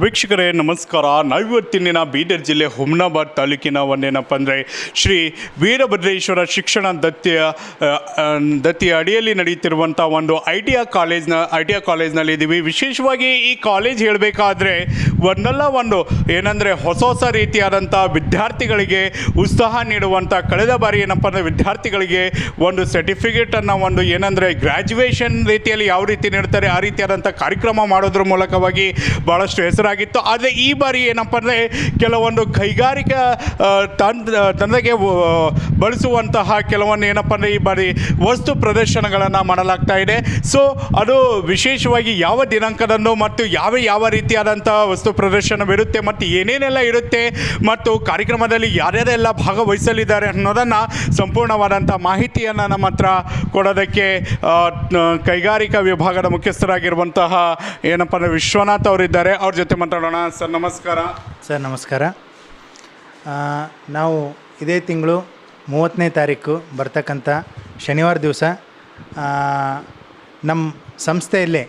ವೀಕ್ಷಕರೇ, ನಮಸ್ಕಾರ. ನಾವಿವತ್ತಿನ ಬೀದರ್ ಜಿಲ್ಲೆ ಹುಮ್ನಾಬಾದ್ ತಾಲೂಕಿನ ಒಂದೇನಪ್ಪ ಅಂದರೆ ಶ್ರೀ ವೀರಭದ್ರೇಶ್ವರ ಶಿಕ್ಷಣ ದತ್ತಿಯ ದತ್ತಿಯ ಅಡಿಯಲ್ಲಿ ನಡೆಯುತ್ತಿರುವಂಥ ಒಂದು ಐ ಟಿ ಐ ಕಾಲೇಜ್ನ ಐ ಟಿ ಐ ಕಾಲೇಜ್ನಲ್ಲಿ ಇದ್ದೀವಿ ವಿಶೇಷವಾಗಿ ಈ ಕಾಲೇಜ್ ಹೇಳಬೇಕಾದ್ರೆ ಒಂದಲ್ಲ ಒಂದು ಏನಂದರೆ ಹೊಸ ಹೊಸ ರೀತಿಯಾದಂಥ ವಿದ್ಯಾರ್ಥಿಗಳಿಗೆ ಉತ್ಸಾಹ ನೀಡುವಂಥ ಕಳೆದ ಬಾರಿ ಏನಪ್ಪ ಅಂದರೆ ವಿದ್ಯಾರ್ಥಿಗಳಿಗೆ ಒಂದು ಸರ್ಟಿಫಿಕೇಟನ್ನು ಒಂದು ಏನಂದರೆ ಗ್ರ್ಯಾಜುಯೇಷನ್ ರೀತಿಯಲ್ಲಿ ಯಾವ ರೀತಿ ನೀಡ್ತಾರೆ, ಆ ರೀತಿಯಾದಂಥ ಕಾರ್ಯಕ್ರಮ ಮಾಡೋದ್ರ ಮೂಲಕವಾಗಿ ಭಾಳಷ್ಟು ಹೆಸರಾಗಿತ್ತು. ಆದರೆ ಈ ಬಾರಿ ಏನಪ್ಪ ಅಂದರೆ ಕೆಲವೊಂದು ಕೈಗಾರಿಕಾ ತಂದ ತಂತ್ರಕ್ಕೆ ಬಳಸುವಂತಹ ಕೆಲವೊಂದು ಏನಪ್ಪ ಅಂದರೆ ಈ ಬಾರಿ ವಸ್ತು ಪ್ರದರ್ಶನಗಳನ್ನು ಮಾಡಲಾಗ್ತಾ ಇದೆ. ಸೊ ಅದು ವಿಶೇಷವಾಗಿ ಯಾವ ದಿನಾಂಕದಂದು ಮತ್ತು ಯಾವ ಯಾವ ರೀತಿಯಾದಂಥ ವಸ್ತು ಪ್ರದರ್ಶನವಿರುತ್ತೆ ಮತ್ತು ಏನೇನೆಲ್ಲ ಇರುತ್ತೆ, ಮತ್ತು ಕಾರ್ಯಕ್ರಮದಲ್ಲಿ ಯಾರ್ಯಾರೆಲ್ಲ ಭಾಗವಹಿಸಲಿದ್ದಾರೆ ಅನ್ನೋದನ್ನು ಸಂಪೂರ್ಣವಾದಂಥ ಮಾಹಿತಿಯನ್ನು ನಮ್ಮ ಹತ್ರ ಕೊಡೋದಕ್ಕೆ ಕೈಗಾರಿಕಾ ವಿಭಾಗದ ಮುಖ್ಯಸ್ಥರಾಗಿರುವಂತಹ ಏನಪ್ಪ ಅಂದರೆ ವಿಶ್ವನಾಥ್ ಅವರಿದ್ದಾರೆ. ಅವ್ರ ಜೊತೆ ಮಾತಾಡೋಣ. ಸರ್, ನಮಸ್ಕಾರ. ಸರ್, ನಮಸ್ಕಾರ. ನಾವು ಇದೇ ತಿಂಗಳು ಮೂವತ್ತನೇ ತಾರೀಕು ಬರ್ತಕ್ಕಂಥ ಶನಿವಾರ ದಿವಸ ನಮ್ಮ ಸಂಸ್ಥೆಯಲ್ಲೇ,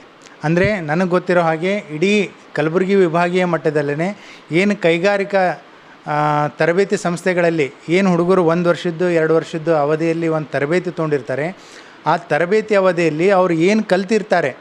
ಅಂದರೆ ನನಗೆ ಗೊತ್ತಿರೋ ಹಾಗೆ ಇಡೀ ಕಲಬುರಗಿ ವಿಭಾಗೀಯ ಮಟ್ಟದಲ್ಲೇ ಏನು ಕೈಗಾರಿಕಾ ತರಬೇತಿ ಸಂಸ್ಥೆಗಳಲ್ಲಿ ಏನು ಹುಡುಗರು ಒಂದು ವರ್ಷದ್ದು, ಎರಡು ವರ್ಷದ್ದು ಅವಧಿಯಲ್ಲಿ ಒಂದು ತರಬೇತಿ ತೊಗೊಂಡಿರ್ತಾರೆ, ಆ ತರಬೇತಿ ಅವಧಿಯಲ್ಲಿ ಅವ್ರು ಏನು ಕಲ್ತಿರ್ತಾರೆ,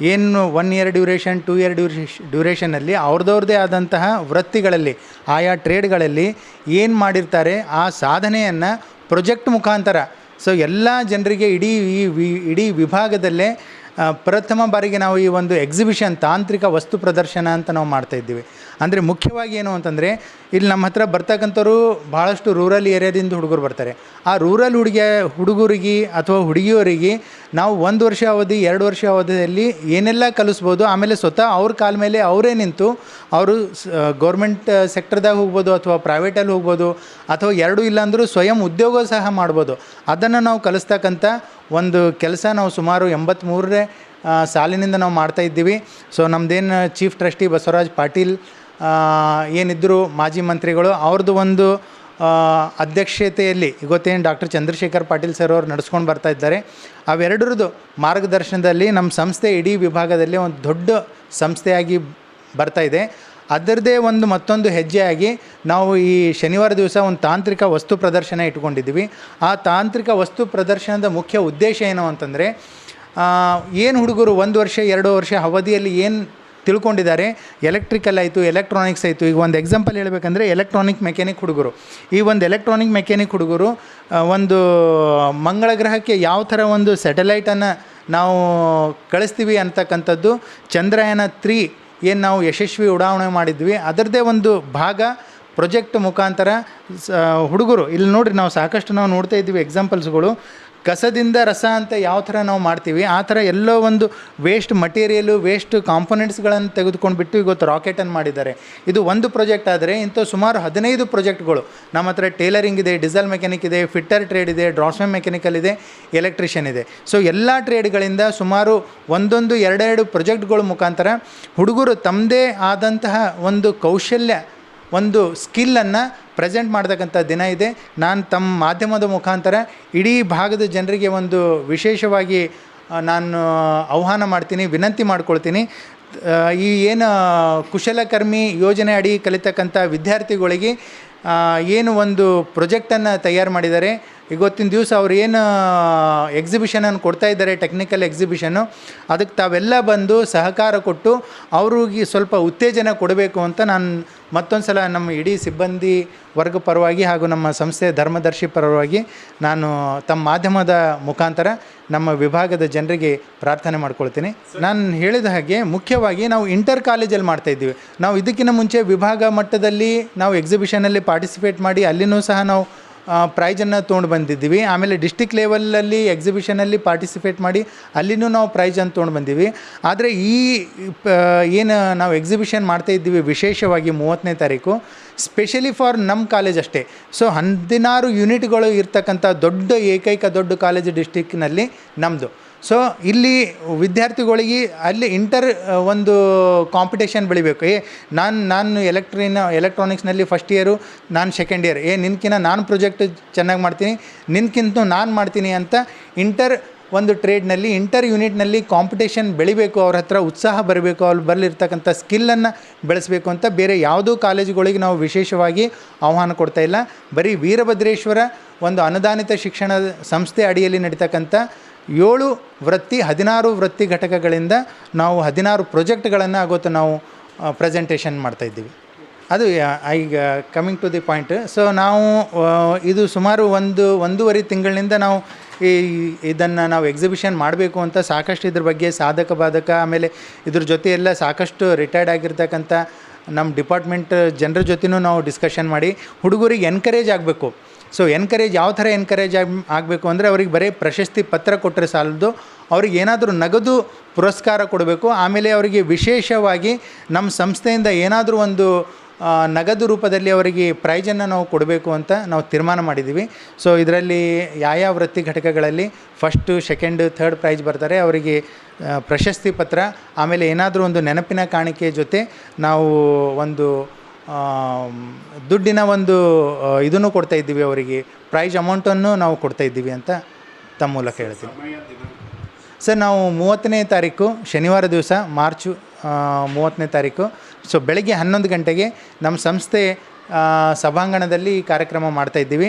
ಏನು one year duration two year ಡ್ಯೂರೇಷ್ ಡ್ಯೂರೇಷನಲ್ಲಿ ಅವ್ರದವ್ರದ್ದೇ ಆದಂತಹ ವೃತ್ತಿಗಳಲ್ಲಿ, ಆಯಾ ಟ್ರೇಡ್ಗಳಲ್ಲಿ ಏನು ಮಾಡಿರ್ತಾರೆ, ಆ ಸಾಧನೆಯನ್ನು ಪ್ರೊಜೆಕ್ಟ್ ಮುಖಾಂತರ. ಸೊ ಎಲ್ಲ ಜನರಿಗೆ ಇಡೀ ಈ ವಿ- ಇಡೀ ವಿಭಾಗದಲ್ಲೇ ಪ್ರಥಮ ಬಾರಿಗೆ ನಾವು ಈ ಒಂದು ಎಕ್ಸಿಬಿಷನ್ ತಾಂತ್ರಿಕ ವಸ್ತು ಪ್ರದರ್ಶನ ಅಂತ ನಾವು ಮಾಡ್ತಾ ಇದ್ದೀವಿ. ಅಂದರೆ ಮುಖ್ಯವಾಗಿ ಏನು ಅಂತಂದರೆ, ಇಲ್ಲಿ ನಮ್ಮ ಹತ್ರ ಬರ್ತಕ್ಕಂಥವ್ರು ಭಾಳಷ್ಟು ರೂರಲ್ ಏರಿಯಾದಿಂದ ಹುಡುಗರು ಬರ್ತಾರೆ. ಆ ರೂರಲ್ ಹುಡುಗಿಯ, ಹುಡುಗರಿಗೆ ಅಥವಾ ಹುಡುಗಿಯರಿಗೆ ನಾವು ಒಂದು ವರ್ಷ ಅವಧಿ, ಎರಡು ವರ್ಷ ಅವಧಿಯಲ್ಲಿ ಏನೆಲ್ಲ ಕಲಿಸ್ಬೋದು, ಆಮೇಲೆ ಸ್ವತಃ ಅವ್ರ ಕಾಲ ಮೇಲೆ ಅವರೇ ನಿಂತು ಅವರು ಗೌರ್ಮೆಂಟ್ ಸೆಕ್ಟರ್ದಾಗ ಹೋಗ್ಬೋದು ಅಥವಾ ಪ್ರೈವೇಟಲ್ಲಿ ಹೋಗ್ಬೋದು, ಅಥವಾ ಎರಡೂ ಇಲ್ಲಾಂದರೂ ಸ್ವಯಂ ಉದ್ಯೋಗ ಸಹ ಮಾಡ್ಬೋದು. ಅದನ್ನು ನಾವು ಕಲಿಸ್ತಕ್ಕಂಥ ಒಂದು ಕೆಲಸ ನಾವು ಸುಮಾರು ಎಂಬತ್ತ್ಮೂರನೇ ಸಾಲಿನಿಂದ ನಾವು ಮಾಡ್ತಾ ಇದ್ದೀವಿ. ಸೊ ನಮ್ಮದೇನು ಚೀಫ್ ಟ್ರಸ್ಟಿ ಬಸವರಾಜ್ ಪಾಟೀಲ್ ಏನಿದ್ದರು ಮಾಜಿ ಮಂತ್ರಿಗಳು ಅವ್ರದ್ದು ಒಂದು ಅಧ್ಯಕ್ಷತೆಯಲ್ಲಿ ಇವತ್ತೇನು ಡಾಕ್ಟರ್ ಚಂದ್ರಶೇಖರ್ ಪಾಟೀಲ್ ಸರ್ ಅವರು ನಡೆಸ್ಕೊಂಡು ಬರ್ತಾ ಇದ್ದಾರೆ. ಅವೆರಡರದ್ದು ಮಾರ್ಗದರ್ಶನದಲ್ಲಿ ನಮ್ಮ ಸಂಸ್ಥೆ ಇಡೀ ವಿಭಾಗದಲ್ಲಿ ಒಂದು ದೊಡ್ಡ ಸಂಸ್ಥೆಯಾಗಿ ಬರ್ತಾ ಇದೆ. ಅದರದೇ ಒಂದು ಮತ್ತೊಂದು ಹೆಜ್ಜೆಯಾಗಿ ನಾವು ಈ ಶನಿವಾರ ದಿವಸ ಒಂದು ತಾಂತ್ರಿಕ ವಸ್ತು ಪ್ರದರ್ಶನ ಇಟ್ಕೊಂಡಿದ್ದೀವಿ. ಆ ತಾಂತ್ರಿಕ ವಸ್ತು ಪ್ರದರ್ಶನದ ಮುಖ್ಯ ಉದ್ದೇಶ ಏನು ಅಂತಂದರೆ ಏನು ಹುಡುಗರು ಒಂದು ವರ್ಷ, ಎರಡು ವರ್ಷ ಅವಧಿಯಲ್ಲಿ ಏನು ತಿಳ್ಕೊಂಡಿದ್ದಾರೆ. ಎಲೆಕ್ಟ್ರಿಕಲ್ ಆಯಿತು ಎಲೆಕ್ಟ್ರಾನಿಕ್ಸ್ ಆಯಿತು. ಈಗ ಒಂದು ಎಕ್ಸಾಂಪಲ್ ಹೇಳಬೇಕಂದ್ರೆ ಎಲೆಕ್ಟ್ರಾನಿಕ್ ಮೆಕ್ಯಾನಿಕ್ ಹುಡುಗರು. ಈ ಒಂದು ಎಲೆಕ್ಟ್ರಾನಿಕ್ ಮೆಕ್ಯಾನಿಕ್ ಹುಡುಗರು ಒಂದು ಮಂಗಳ ಗ್ರಹಕ್ಕೆ ಯಾವ ಥರ ಒಂದು ಸ್ಯಾಟಲೈಟನ್ನು ನಾವು ಕಳಿಸ್ತೀವಿ ಅಂತಕ್ಕಂಥದ್ದು ಚಂದ್ರಯಾನ ತ್ರೀ ಏನು ನಾವು ಯಶಸ್ವಿ ಉಡಾವಣೆ ಮಾಡಿದ್ವಿ. ಅದರದ್ದೇ ಒಂದು ಭಾಗ ಪ್ರೊಜೆಕ್ಟ್ ಮುಖಾಂತರ, ಸ, ಹುಡುಗರು. ಇಲ್ಲಿ ನೋಡಿರಿ, ನಾವು ಸಾಕಷ್ಟು ನಾವು ನೋಡ್ತಾ ಇದ್ದೀವಿ ಎಕ್ಸಾಂಪಲ್ಸ್ಗಳು ಕಸದಿಂದ ರಸ ಅಂತ ಯಾವ ಥರ ನಾವು ಮಾಡ್ತೀವಿ, ಆ ಥರ ಎಲ್ಲೋ ಒಂದು ವೇಸ್ಟ್ ಮಟೀರಿಯಲು ವೇಸ್ಟ್ ಕಾಂಪೊನೆಂಟ್ಸ್ಗಳನ್ನು ತೆಗೆದುಕೊಂಡು ಬಿಟ್ಟು ಇವತ್ತು ರಾಕೆಟನ್ನು ಮಾಡಿದ್ದಾರೆ. ಇದು ಒಂದು ಪ್ರಾಜೆಕ್ಟ್ ಆದರೆ ಇಂಥ ಸುಮಾರು ಹದಿನೈದು ಪ್ರಾಜೆಕ್ಟ್ಗಳು ನಮ್ಮ ಹತ್ರ ಟೇಲರಿಂಗ್ ಇದೆ ಡೀಸೆಲ್ ಮೆಕ್ಯಾನಿಕ್ ಇದೆ ಫಿಟ್ಟರ್ ಟ್ರೇಡ್ ಇದೆ ಡ್ರಾಸ್ಮೆ ಮೆಕ್ಯಾನಿಕಲ್ ಇದೆ ಎಲೆಕ್ಟ್ರಿಷಿಯನ್ ಇದೆ. ಸೊ ಎಲ್ಲ ಟ್ರೇಡ್ಗಳಿಂದ ಸುಮಾರು ಒಂದೊಂದು ಎರಡೆರಡು ಪ್ರಾಜೆಕ್ಟ್ಗಳ ಮುಖಾಂತರ ಹುಡುಗರು ತಮ್ಮದೇ ಆದಂತಹ ಒಂದು ಕೌಶಲ್ಯ ಒಂದು ಸ್ಕಿಲ್ಲನ್ನು ಪ್ರೆಸೆಂಟ್ ಮಾಡ್ತಕ್ಕಂಥ ದಿನ ಇದೆ. ನಾನು ತಮ್ಮ ಮಾಧ್ಯಮದ ಮುಖಾಂತರ ಇಡೀ ಭಾಗದ ಜನರಿಗೆ ಒಂದು ವಿಶೇಷವಾಗಿ ನಾನು ಆಹ್ವಾನ ಮಾಡ್ತೀನಿ, ವಿನಂತಿ ಮಾಡ್ಕೊಳ್ತೀನಿ. ಈ ಏನು ಕುಶಲಕರ್ಮಿ ಯೋಜನೆ ಅಡಿ ಕಲಿತಕ್ಕಂಥ ವಿದ್ಯಾರ್ಥಿಗಳಿಗೆ ಏನು ಒಂದು ಪ್ರೊಜೆಕ್ಟನ್ನು ತಯಾರು ಮಾಡಿದ್ದಾರೆ ಇವತ್ತಿನ ದಿವಸ ಅವ್ರು ಏನು ಎಕ್ಸಿಬಿಷನನ್ನು ಕೊಡ್ತಾ ಇದ್ದಾರೆ ಟೆಕ್ನಿಕಲ್ ಎಕ್ಸಿಬಿಷನ್ನು ಅದಕ್ಕೆ ತಾವೆಲ್ಲ ಬಂದು ಸಹಕಾರ ಕೊಟ್ಟು, ಅವ್ರಿಗೆ ಸ್ವಲ್ಪ ಉತ್ತೇಜನ ಕೊಡಬೇಕು ಅಂತ ನಾನು ಮತ್ತೊಂದು ಸಲ ನಮ್ಮ ಇಡೀ ಸಿಬ್ಬಂದಿ ವರ್ಗ ಪರವಾಗಿ ಹಾಗೂ ನಮ್ಮ ಸಂಸ್ಥೆ ಧರ್ಮದರ್ಶಿ ಪರವಾಗಿ ನಾನು ತಮ್ಮ ಮಾಧ್ಯಮದ ಮುಖಾಂತರ ನಮ್ಮ ವಿಭಾಗದ ಜನರಿಗೆ ಪ್ರಾರ್ಥನೆ ಮಾಡ್ಕೊಳ್ತೀನಿ. ನಾನು ಹೇಳಿದ ಹಾಗೆ ಮುಖ್ಯವಾಗಿ ನಾವು ಇಂಟರ್ ಕಾಲೇಜಲ್ಲಿ ಮಾಡ್ತಾ ಇದ್ದೀವಿ. ನಾವು ಇದಕ್ಕಿಂತ ಮುಂಚೆ ವಿಭಾಗ ಮಟ್ಟದಲ್ಲಿ ನಾವು ಎಕ್ಸಿಬಿಷನಲ್ಲಿ ಪಾರ್ಟಿಸಿಪೇಟ್ ಮಾಡಿ ಅಲ್ಲಿನೂ ಸಹ ನಾವು ಪ್ರೈಜನ್ನು ತೊಗೊಂಡು ಬಂದಿದ್ದೀವಿ. ಆಮೇಲೆ ಡಿಸ್ಟಿಕ್ ಲೆವೆಲಲ್ಲಿ ಎಕ್ಸಿಬಿಷನಲ್ಲಿ ಪಾರ್ಟಿಸಿಪೇಟ್ ಮಾಡಿ ಅಲ್ಲಿನೂ ನಾವು ಪ್ರೈಜನ್ನು ತೊಗೊಂಡು ಬಂದೀವಿ. ಆದರೆ ಈ ಏನು ನಾವು ಎಕ್ಸಿಬಿಷನ್ ಮಾಡ್ತಾ ಇದ್ದೀವಿ ವಿಶೇಷವಾಗಿ ಮೂವತ್ತನೇ ತಾರೀಕು ಸ್ಪೆಷಲಿ ಫಾರ್ ನಮ್ಮ ಕಾಲೇಜ್ ಅಷ್ಟೇ. ಸೊ ಹದಿನಾರು ಯೂನಿಟ್ಗಳು ಇರ್ತಕ್ಕಂಥ ದೊಡ್ಡ ಏಕೈಕ ದೊಡ್ಡ ಕಾಲೇಜ್ ಡಿಸ್ಟಿಕ್ನಲ್ಲಿ ನಮ್ಮದು ಸೊ ಇಲ್ಲಿ ವಿದ್ಯಾರ್ಥಿಗಳಿಗೆ ಅಲ್ಲಿ ಇಂಟರ್ ಒಂದು ಕಾಂಪಿಟೇಷನ್ ಬೆಳಿಬೇಕು. ಏ, ನಾನು ನಾನು ಎಲೆಕ್ಟ್ರಿನ ಎಲೆಕ್ಟ್ರಾನಿಕ್ಸ್ನಲ್ಲಿ ಫಸ್ಟ್ ಇಯರು ನಾನು ಸೆಕೆಂಡ್ ಇಯರ್ ಏ ನಿನ್ಕಿನ ನಾನು ಪ್ರೊಜೆಕ್ಟ್ ಚೆನ್ನಾಗಿ ಮಾಡ್ತೀನಿ ನಿನ್ಕಿಂತ ನಾನು ಮಾಡ್ತೀನಿ ಅಂತ ಇಂಟರ್ ಒಂದು ಟ್ರೇಡ್ನಲ್ಲಿ ಇಂಟರ್ ಯೂನಿಟ್ನಲ್ಲಿ ಕಾಂಪಿಟೇಷನ್ ಬೆಳಿಬೇಕು, ಅವ್ರ ಹತ್ರ ಉತ್ಸಾಹ ಬರಬೇಕು, ಅವ್ರು ಬರಲಿರ್ತಕ್ಕಂಥ ಸ್ಕಿಲ್ಲನ್ನು ಬೆಳೆಸಬೇಕು ಅಂತ ಬೇರೆ ಯಾವುದೂ ಕಾಲೇಜುಗಳಿಗೆ ನಾವು ವಿಶೇಷವಾಗಿ ಆಹ್ವಾನ ಕೊಡ್ತಾ ಇಲ್ಲ. ಬರೀ ವೀರಭದ್ರೇಶ್ವರ ಒಂದು ಅನುದಾನಿತ ಶಿಕ್ಷಣ ಸಂಸ್ಥೆ ಅಡಿಯಲ್ಲಿ ನಡೀತಕ್ಕಂಥ ಏಳು ವೃತ್ತಿ, ಹದಿನಾರು ವೃತ್ತಿ ಘಟಕಗಳಿಂದ ನಾವು ಹದಿನಾರು ಪ್ರೊಜೆಕ್ಟ್ಗಳನ್ನು ಆಗೋತ್ತು ನಾವು ಪ್ರೆಸೆಂಟೇಷನ್ ಮಾಡ್ತಾಯಿದ್ದೀವಿ ಅದು ಈಗ coming to the point so ನಾವು ಇದು ಸುಮಾರು ಒಂದು, ಒಂದೂವರೆ ತಿಂಗಳಿನಿಂದ ನಾವು ಈ, ಇದನ್ನು ನಾವು ಎಕ್ಸಿಬಿಷನ್ ಮಾಡಬೇಕು ಅಂತ ಸಾಕಷ್ಟು ಇದ್ರ ಬಗ್ಗೆ ಸಾಧಕ ಬಾಧಕ, ಆಮೇಲೆ ಇದ್ರ ಜೊತೆ ಎಲ್ಲ ಸಾಕಷ್ಟು ರಿಟೈರ್ಡ್ ಆಗಿರ್ತಕ್ಕಂಥ ನಮ್ಮ ಡಿಪಾರ್ಟ್ಮೆಂಟ್ ಜನರ ಜೊತೆನೂ ನಾವು ಡಿಸ್ಕಷನ್ ಮಾಡಿ, ಹುಡುಗರಿಗೆ ಎನ್ಕರೇಜ್ ಆಗಬೇಕು. ಸೊ ಎನ್ಕರೇಜ್ ಯಾವ ಥರ ಎನ್ಕರೇಜ್ ಆಗಿ ಆಗಬೇಕು ಅಂದರೆ ಅವ್ರಿಗೆ ಬರೀ ಪ್ರಶಸ್ತಿ ಪತ್ರ ಕೊಟ್ಟರೆ ಸಾಲದು, ಅವ್ರಿಗೆ ಏನಾದರೂ ನಗದು ಪುರಸ್ಕಾರ ಕೊಡಬೇಕು, ಆಮೇಲೆ ಅವರಿಗೆ ವಿಶೇಷವಾಗಿ ನಮ್ಮ ಸಂಸ್ಥೆಯಿಂದ ಏನಾದರೂ ಒಂದು ನಗದು ರೂಪದಲ್ಲಿ ಅವರಿಗೆ ಪ್ರೈಜನ್ನು ನಾವು ಕೊಡಬೇಕು ಅಂತ ನಾವು ತೀರ್ಮಾನ ಮಾಡಿದ್ದೀವಿ. ಸೊ ಇದರಲ್ಲಿ ಯಾವ ವೃತ್ತಿ ಘಟಕಗಳಲ್ಲಿ ಫಸ್ಟು ಸೆಕೆಂಡ್ ಥರ್ಡ್ ಪ್ರೈಜ್ ಬರ್ತಾರೆ, ಅವರಿಗೆ ಪ್ರಶಸ್ತಿ ಪತ್ರ, ಆಮೇಲೆ ಏನಾದರೂ ಒಂದು ನೆನಪಿನ ಕಾಣಿಕೆ ಜೊತೆ ನಾವು ಒಂದು ದುಡ್ಡಿನ ಒಂದು ಇದನ್ನು ಕೊಡ್ತಾ ಇದ್ದೀವಿ ಅವರಿಗೆ. ಪ್ರೈಜ್ ಅಮೌಂಟನ್ನು ನಾವು ಕೊಡ್ತಾ ಇದ್ದೀವಿ ಅಂತ ತಮ್ಮ ಮೂಲಕ ಹೇಳ್ತೀನಿ. ಸರ್, ನಾವು ಮೂವತ್ತನೇ ತಾರೀಕು, ಶನಿವಾರ ದಿವಸ, ಮಾರ್ಚು ಮೂವತ್ತನೇ ತಾರೀಕು. ಸೊ ಬೆಳಗ್ಗೆ ಹನ್ನೊಂದು ಗಂಟೆಗೆ ನಮ್ಮ ಸಂಸ್ಥೆ ಸಭಾಂಗಣದಲ್ಲಿ ಕಾರ್ಯಕ್ರಮ ಮಾಡ್ತಾ ಇದ್ದೀವಿ.